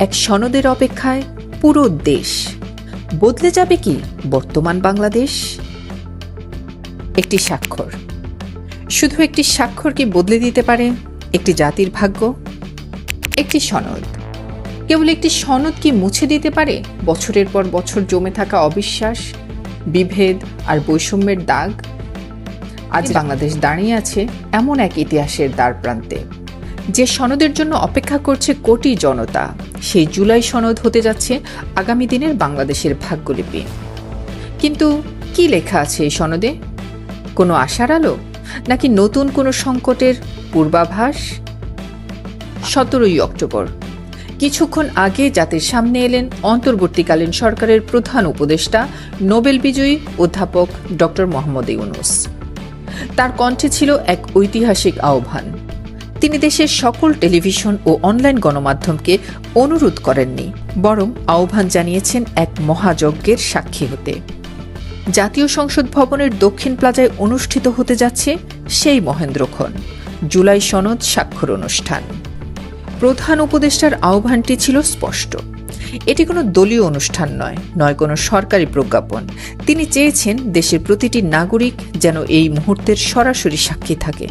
এক সনদের অপেক্ষায় পুরো দেশ। বদলে যাবে কি বর্তমান বাংলাদেশ? একটি স্বাক্ষর। শুধু একটি স্বাক্ষর কি বদলে দিতে পারে? একটি জাতির ভাগ্য? একটি সনদ। কেবল একটি সনদ কি মুছে দিতে পারে? বছরের পর বছর জমে থাকা অবিশ্বাস বিভেদ আর বৈষম্যের দাগ? আজ বাংলাদেশ দাঁড়িয়ে আছে এমন এক ইতিহাসের দ্বার প্রান্তে যে সনদের জন্য অপেক্ষা করছে কোটি জনতা। সেই জুলাই সনদ হতে যাচ্ছে আগামী দিনের বাংলাদেশের ভাগ্যলিপি। কিন্তু কি লেখা আছে এই সনদে? কোনো আশার আলো? নাকি নতুন কোনো সংকটের পূর্বাভাস? সতেরোই অক্টোবর। কিছুক্ষণ আগে জাতির সামনে এলেন অন্তর্বর্তীকালীন সরকারের প্রধান উপদেষ্টা, নোবেল বিজয়ী অধ্যাপক ডক্টর মোহাম্মদ ইউনুস। তার কণ্ঠে ছিল এক ঐতিহাসিক আহ্বান। তিনি দেশের সকল টেলিভিশন ও অনলাইন গণমাধ্যমকে অনুরোধ করেননি, বরং আহ্বান জানিয়েছেন এক মহাযজ্ঞের সাক্ষী হতে। জাতীয় সংসদ ভবনের দক্ষিণ প্লাজায় অনুষ্ঠিত হতে যাচ্ছে সেই মহেন্দ্রক্ষণ জুলাই সনদ স্বাক্ষর অনুষ্ঠান। প্রধান উপদেষ্টার আহ্বানটি ছিল স্পষ্ট। এটি কোনো দলীয় অনুষ্ঠান নয় নয় কোনো সরকারি প্রজ্ঞাপন। তিনি চেয়েছেন দেশের প্রতিটি নাগরিক যেন এই মুহূর্তের সরাসরি সাক্ষী থাকে।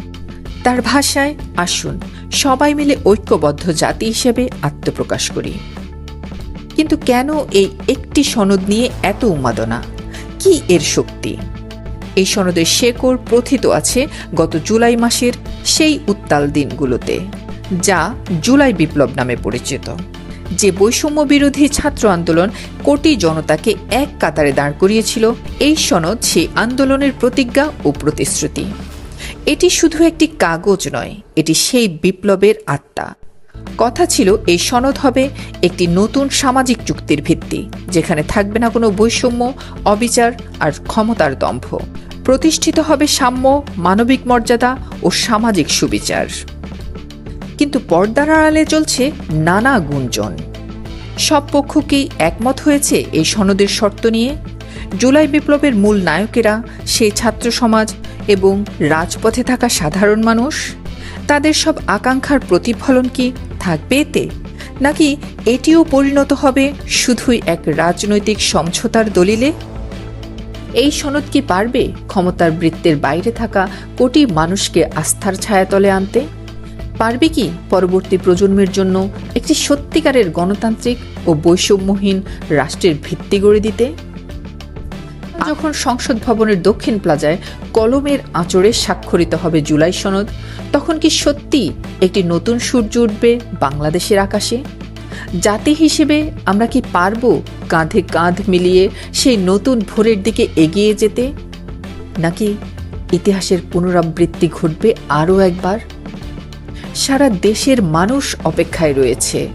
তার ভাষায় আসুন, সবাই মিলে ঐক্যবদ্ধ জাতি হিসেবে আত্মপ্রকাশ করি। কিন্তু কেন এই একটি সনদ নিয়ে এত উন্মাদনা? কি এর শক্তি? এই সনদের শেকড় প্রথিত আছে গত জুলাই মাসের সেই উত্তাল দিনগুলোতে, যা জুলাই বিপ্লব নামে পরিচিত, যে বৈষম্য বিরোধী ছাত্র আন্দোলন কোটি জনতাকে এক কাতারে দাঁড় করিয়েছিল, এই সনদ সেই আন্দোলনের প্রতিজ্ঞা ও প্রতিশ্রুতি। এটি শুধু একটি কাগজ নয়, এটি সেই বিপ্লবের আত্মা। কথা ছিল, এই সনদ হবে একটি নতুন সামাজিক চুক্তির ভিত্তি, যেখানে থাকবে না কোনো বৈষম্য, অবিচার আর ক্ষমতার দম্ভ। প্রতিষ্ঠিত হবে সাম্য, মানবিক মর্যাদা ও সামাজিক সুবিচার। কিন্তু পর্দার আড়ালে চলছে নানা গুঞ্জন। সব পক্ষ কি একমত হয়েছে এই সনদের শর্ত নিয়ে? জুলাই বিপ্লবের মূল নায়কেরা সেই ছাত্র সমাজ এবং রাজপথে থাকা সাধারণ মানুষ? তাদের সব আকাঙ্ক্ষার প্রতিফলন কি থাকবে এতে? নাকি এটিও পরিণত হবে শুধুই এক রাজনৈতিক সমঝোতার দলিলে? এই সনদ কি পারবে ক্ষমতার বৃত্তের বাইরে থাকা কোটি মানুষকে আস্থার ছায়াতলে আনতে? পারবে কি পরবর্তী প্রজন্মের জন্য একটি সত্যিকারের গণতান্ত্রিক ও বৈষম্যহীন রাষ্ট্রের ভিত্তি গড়ে দিতে? যখন সংসদ ভবনের দক্ষিণ প্লাজায় কলমের আঁচড়ে স্বাক্ষরিত হবে জুলাই সনদ, তখন কি সত্যি একটি নতুন সূর্য উঠবে বাংলাদেশের আকাশে? জাতি হিসেবে আমরা কি পারব কাঁধে কাঁধ মিলিয়ে সেই নতুন ভোরের দিকে এগিয়ে যেতে? নাকি ইতিহাসের পুনরাবৃত্তি ঘটবে আরও একবার? সারা দেশের মানুষ অপেক্ষায় রয়েছে।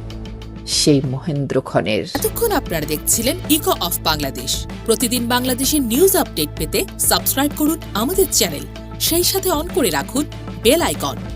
সেই মহেন্দ্র খনের। এতক্ষণ আপনারা দেখছিলেন ইকো অফ বাংলাদেশ প্রতিদিন বাংলাদেশের নিউজ আপডেট পেতে সাবস্ক্রাইব করুন আমাদের চ্যানেল সেই সাথে অন করে রাখুন বেল আইকন